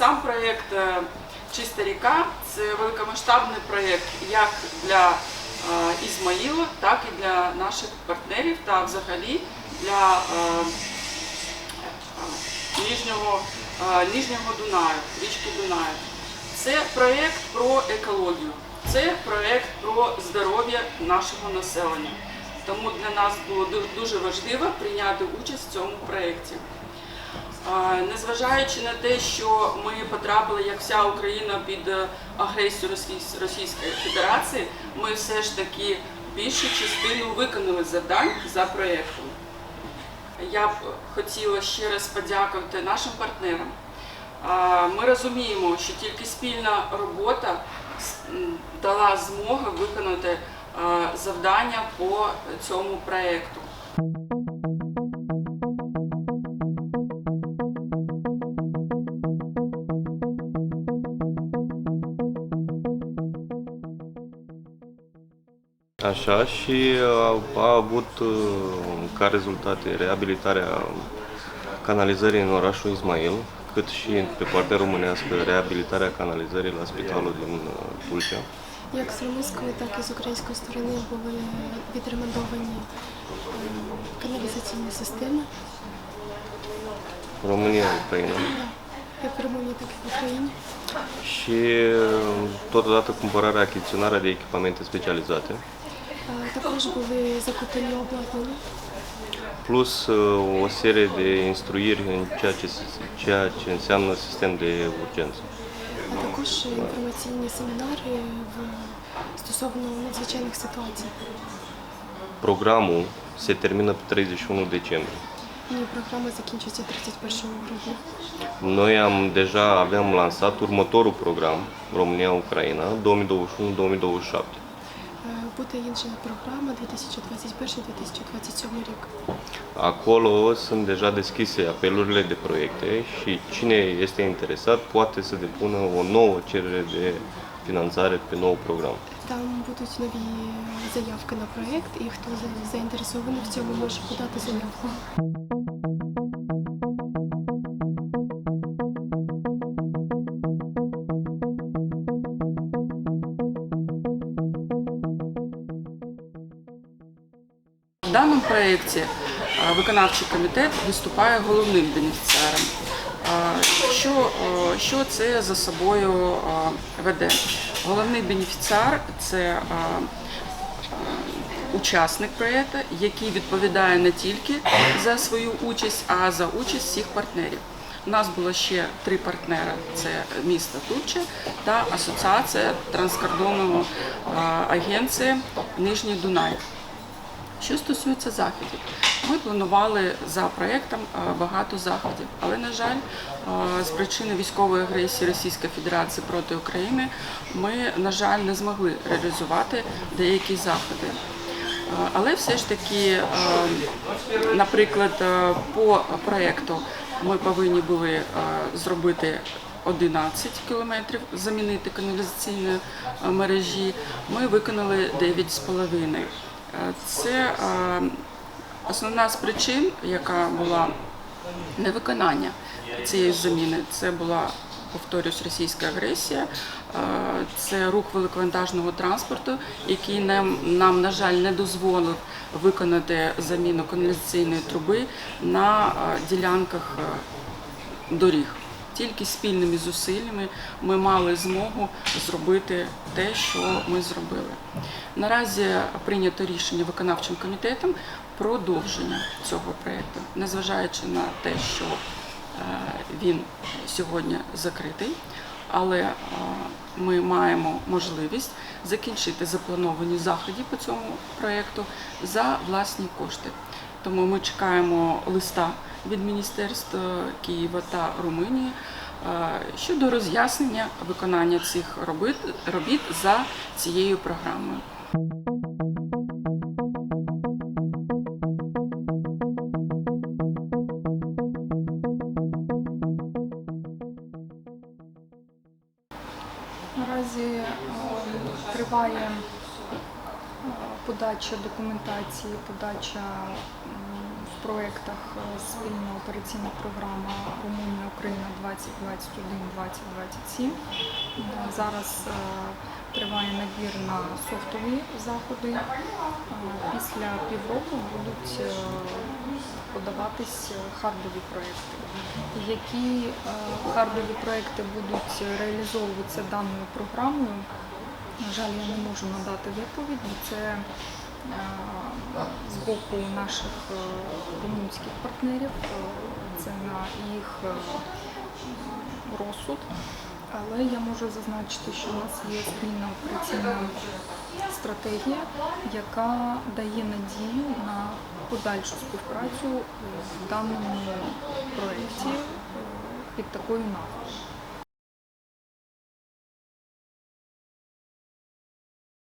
сам проєкт е, Чиста ріка це великомасштабний проєкт як для е, Ізмаїла, так і для наших партнерів та взагалі для е, Ніжнього, е, Ніжнього Дунаю, річки Дунаю. Це проєкт про екологію, це проєкт про здоров'я нашого населення. Тому для нас було дуже важливо прийняти участь в цьому проєкті. Незважаючи на те, що ми потрапили, як вся Україна, під е, агресію Російської Федерації, ми все ж таки більшу частину виконали завдань за проєктом. Я б хотіла ще раз подякувати нашим партнерам. Ми розуміємо, що тільки спільна робота дала змогу виконати завдання по цьому проєкту. Așa și a, a avut uh, ca rezultate reabilitarea canalizării în orașul Ismail, cât și pe partea românească reabilitarea canalizării la spitalul din uh, Tulcea. Як з румунської, так і з української сторони були відремонтовані е, каналізаційні системи, România, Ucraina. як в Румунії, так і в Україні. Și uh, totodată cumpărarea, achiziționarea de echipamente specializate, Е, Також були закуплені обладнання, plus uh, o serie de instruiri în ceea ce, ceea ce înseamnă sistem de urgență. а також інформаційні семінари в стосовно надзвичайних ситуацій. Programul se termină pe 31 decembrie. Ні, програма закінчується 31 грудня. Noi am deja aveam lansat următorul program, România-Ucraina, 2021-2027. Е, Буде інша програма 2021-2027 рік. Acolo sunt deja deschise apelurile de proiecte și cine este interesat poate să depună o nouă cerere de finanțare pe nou program. Там будуть нові заявки на проєкт, і хто за- заінтересований в цьому може подати заявку. Даному проєкті е, виконавчий комітет виступає головним бенефіціаром. Е, Що, е, що це за собою веде? Головний бенефіціар це учасник проєкту, який відповідає не тільки за свою участь, а за участь всіх партнерів. У нас було ще три партнери: це місто Туче та Асоціація транскордонного агенції Нижній Дунай. Що стосується заходів, ми планували за проєктом е, багато заходів, але на жаль, е, з причини військової агресії Російської Федерації проти України ми, на жаль, не змогли реалізувати деякі заходи. Е, Але все ж таки, наприклад, по проєкту ми повинні були зробити 11 кілометрів, замінити каналізаційні мережі. Ми виконали 9,5. Е, Це е, основна з причин, яка була невиконання цієї заміни. Це була, повторюсь, російська агресія, е, це рух великовантажного транспорту, який нам, нам, на жаль, не дозволив виконати заміну каналізаційної труби на ділянках доріг. Тільки спільними зусиллями ми мали змогу зробити те, що ми зробили. Наразі прийнято рішення виконавчим комітетом продовження цього проєкту, незважаючи на те, що е, він сьогодні закритий, але е, ми маємо можливість закінчити заплановані заходи по цьому проєкту за власні кошти. Тому ми чекаємо листа від міністерств е, Києва та Румунії е, щодо роз'яснення виконання цих робіт, робіт за цією програмою. Наразі е, триває подача документації, подача в проєктах е, спільна операційна програма Румунія Україна 2021-2027. Е, Зараз е, триває набір на софтові заходи. Після півроку будуть подаватись хардові проекти. Які хардові проекти будуть реалізовуватися даною програмою? На жаль, я не можу надати відповідь, це е, з боку наших е, румунських партнерів, е, це на їх розсуд. Але я можу зазначити, що у нас є спільна операційна стратегія, яка дає надію на подальшу співпрацю в даному проєкті під такою назвою.